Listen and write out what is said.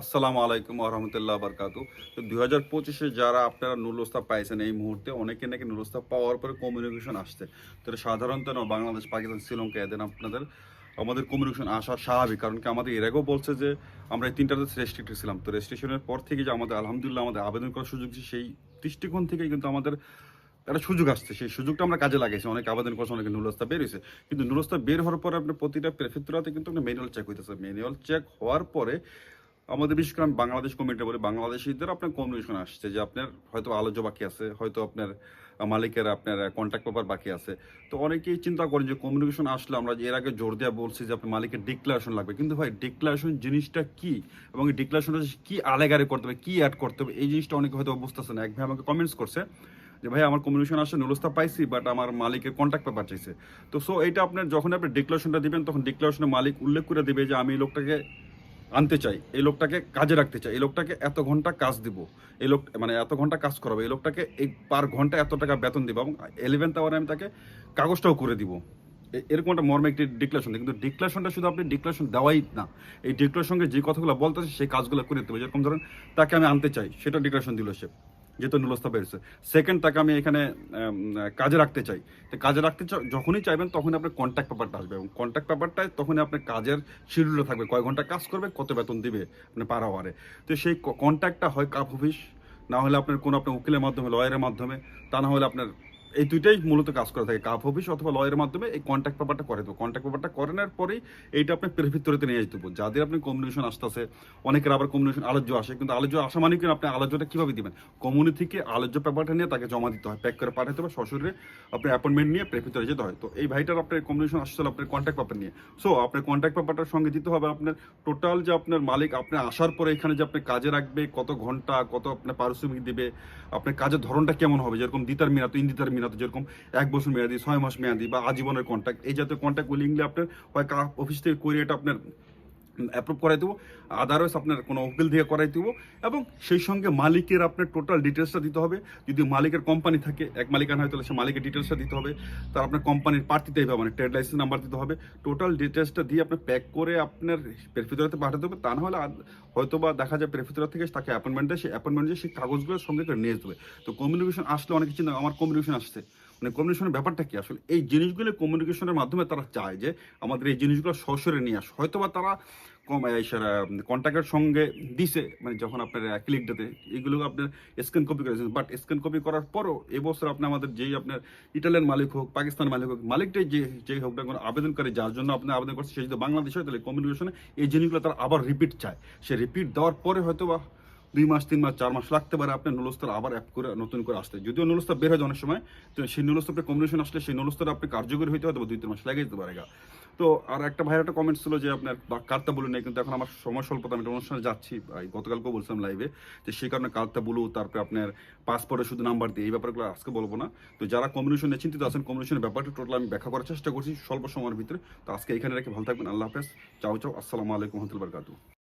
আসসালামু আলাইকুম রহমতুল্লাহ বারকাতু। তো দুই হাজার পঁচিশে যারা আপনারা নুরুস্তা পাইছেন এই মুহূর্তে, অনেকে নাকি নুরুস্তা পাওয়ার পরে কমিউনিকেশন আসছে। তো সাধারণত বাংলাদেশ, পাকিস্তান, শ্রীলঙ্কা এদের আপনাদের, আমাদের কমিউনিকেশন আসা স্বাভাবিক। কারণ কি আমাদের এর আগেও বলছে যে, আমরা এই তিনটাতে রেস্ট্রিক্টেড ছিলাম। তো রেস্ট্রিকশনের পর থেকে যে আমাদের আলহামদুলিল্লাহ আমাদের আবেদন করার সুযোগ সেই দৃষ্টিকোণ থেকে কিন্তু আমাদের একটা সুযোগ আসছে। সেই সুযোগটা আমরা কাজে লাগাইছি। অনেক আবেদন করছে, অনেকে নুরস্তা বের হয়েছে। কিন্তু নুরস্তা বের হওয়ার পরে আপনার প্রতিটা প্রেফেক্টরাতে কিন্তু আপনার ম্যানুয়াল চেক হইতেছে। ম্যানুয়াল চেক হওয়ার পরে আমাদের বিশেষ করে বাংলাদেশ কমিটি বলি, বাংলাদেশিদের আপনার কমিউনিকেশন আসছে যে আপনার হয়তো আলোচ্য বাকি আছে, হয়তো আপনার মালিকের আপনার কন্ট্যাক্ট পেপার বাকি আছে। তো অনেকেই চিন্তা করেন যে কমিউনিকেশন আসলে আমরা এর আগে জোর দেওয়া বলছি যে আপনার মালিকের ডিক্লারেশন লাগবে। কিন্তু ভাই ডিক্লারেশন জিনিসটা কি? এবং এই ডিক্লারেশনটা কি আলেগারে করতে হবে, কি অ্যাড করতে হবে, এই জিনিসটা অনেকে হয়তো বুঝতেছে না। এক ভাই আমাকে কমেন্টস করছে যে, ভাই, আমার কমিউনিকেশন আসে নুরস্তা পাইছি বাট আমার মালিকের কন্ট্যাক্ট পেপার চাইছে। তো সো এটা আপনার যখন আপনি ডিক্লারেশনটা দিবেন, তখন ডিক্লারেশনের মালিক উল্লেখ করে দিবে যে, আমি লোকটাকে আনতে চাই, এই লোকটাকে কাজে রাখতে চাই, এই লোকটাকে এত ঘণ্টা কাজ দিব, এই লোক মানে এত ঘণ্টা কাজ করাবো, এই লোকটাকে এই পার ঘণ্টা এত টাকা বেতন দিব এবং এলেভেন্থ আওয়ারে আমি তাকে কাগজটাও করে দিব। এরকম একটা মর্মে একটি ডিক্লারেশন কিন্তু ডিক্লারেশনটা শুধু আপনি ডিক্লারেশন দেওয়াই না, এই ডিক্লারেশনকে যে কথাগুলো বলতেছে, সেই কাজগুলো করে দিতে হবে। যেরকম ধরেন তাকে আমি আনতে চাই, সেটা ডিক্লারেশন দিল সে। যেহেতু নুলস্তা বেরোছে সেকেন্ড তাকে আমি এখানে কাজে রাখতে চাই। তো কাজে রাখতে যখনই চাইবেন তখন আপনার কন্ট্যাক্ট পেপারটা আসবে। এবং কন্ট্যাক্ট পেপারটায় তখনই আপনার কাজের শিডিউলটা থাকবে। কয় ঘণ্টা কাজ করবে, কত বেতন দিবে মানে পার আওয়ারে তো সেই কন্ট্যাক্টটা হয় কাপ অফিস না হলে আপনার কোনো আপনার উকিলের মাধ্যমে লয়ারের মাধ্যমে, তা না হলে আপনার এই দুইটাই মূলত কাজ করে থাকে, কাপ অফিস অথবা লয়ের মাধ্যমে এই কন্ট্যাক্ট পেপারটা করে দেবো কন্ট্যাক্ট পেপারটা করানোর পরেই এইটা আপনি প্রেফিত্তরিতে নিয়ে যেতে। যাদের আপনি কমিউনিকেশন আসতেছে, অনেকের আবার কমিউনিকেশন আলোচ্য আসে, কিন্তু আলোচ্য আসা মানে কি আপনি আলোচ্যটা কীভাবে দিবেন? কমিউনি থেকে আলোচ্য পেপারটা নিয়ে তাকে জমা দিতে হয় প্যাক করে পাঠাতে হবে, সশরীরে আপনি অ্যাপয়েন্টমেন্ট নিয়ে প্রেফিত্তরে যেতে হয়। তো এই ভাইটার আপনার কমিউনিকেশন আসছিল আপনার কন্ট্যাক্ট পেপার নিয়ে। সো আপনার কন্ট্যাক্ট পেপারটার সঙ্গে দিতে হবে আপনার টোটাল যে আপনার মালিক, আপনি আসার পরে এখানে যে আপনি কাজে রাখবে, কত ঘণ্টা, কত আপনার পারিশ্রমিক দিবে, আপনার কাজের ধরনটা কেমন হবে? যেরকম দিতার মিনা তো ইন্দিতার মিনাত যেরকম এক বছর মেয়াদি, ছয় মাস মেয়াদি বা আজীবনের কন্ট্যাক্ট এই জাতীয় কন্ট্যাক্টগুলি ইংলি আপনার হয় অফিস থেকে করে এটা আপনার অ্যাপ্রুভ করাই দেবো। আদারওয়াইজ আপনার কোনো উকিল দিয়ে করাই দেবো। এবং সেই সঙ্গে মালিকের আপনার টোটাল ডিটেলসটা দিতে হবে। যদি মালিকের কোম্পানি থাকে, এক মালিকানা হয় তাহলে সে মালিকের ডিটেলসটা দিতে হবে। তার আপনার কোম্পানির পার্ট দিতে হবে মানে ট্রেড লাইসেন্স নাম্বার দিতে হবে। টোটাল ডিটেলসটা দিয়ে আপনি প্যাক করে আপনার প্রেফিতরাতে পাঠাতে হবে তা না হলে হয়তো বা দেখা যায় প্রেফিতরা থেকে তাকে অ্যাপয়েন্টমেন্ট দেয়। সেই অ্যাপয়েন্টমেন্ট দিয়ে সেই কাগজগুলো সঙ্গে করে নিয়ে হবে। তো কমিউনিকেশন আসলে অনেক না, আমার কমিউনিকেশন আসছে। মানে কমিউনিকেশনের ব্যাপারটা কি? আসলে এই জিনিসগুলো কমিউনিকেশনের মাধ্যমে তারা চায় যে আমাদের এই জিনিসগুলো সরাসরি নিয়ে আস। হয়তো বা তারা কম কন্ট্যাক্টের সঙ্গে দিছে মানে যখন আপনার ক্লিক ডেতে এগুলো আপনার স্ক্যান কপি করেছেন বাট স্ক্যান কপি করার পরও এবছর আপনি আমাদের যেই আপনার ইটালিয়ান মালিক হোক পাকিস্তান মালিক হোক, মালিকটাই যে, যেই হোক না কোনো আবেদন করে, যার জন্য আপনি আবেদন করছে সে যদি বাংলাদেশ হয়, তাহলে কমিউনিকেশনে এই জিনিসগুলো তারা আবার রিপিট চায়। সে রিপিট দেওয়ার পরে হয়তো বা দুই মাস, তিন মাস, চার মাস লাগতে পারে আপনার নুলস্তর আবার অ্যাপ করে নতুন করে আসতে। যদিও নুলস্তর বের হয় অনেক সময়, তো সেই নুলস্তর কম্বিনেশন আসলে সেই নুলস্তর আপনি কার্যকরী হইতে হয়তো দুই, তিন মাস লেগে যেতে পারে। তো আর একটা ভাইয়ের একটা কমেন্ট ছিল যে আপনার কার্তা বলু নেই, কিন্তু এখন আমার সময় স্বল্পতা, আমি একটা অনুষ্ঠানে যাচ্ছি গতকালকেও বলছিলাম লাইভে যে সেই কারণে কার্তা বলু, তারপরে আপনার পাসপোর্টে শুধু নাম্বার দিয়ে, এই ব্যাপারগুলো আজকে বলব না। তো যারা কমিউনিকেশনে চিন্তিত আছেন কমিউনিকেশনের ব্যাপারটা টোটাল আমি ব্যাখ্যা করার চেষ্টা করছি, স্বল্প সময়ের ভিতরে। তো আজকে এখানে রেখে ভালো থাকবেন, আল্লাহ হাফেজ, চাও চাও, আসসালামু আলাইকুম, রহমতুল্লাহ বারকাতু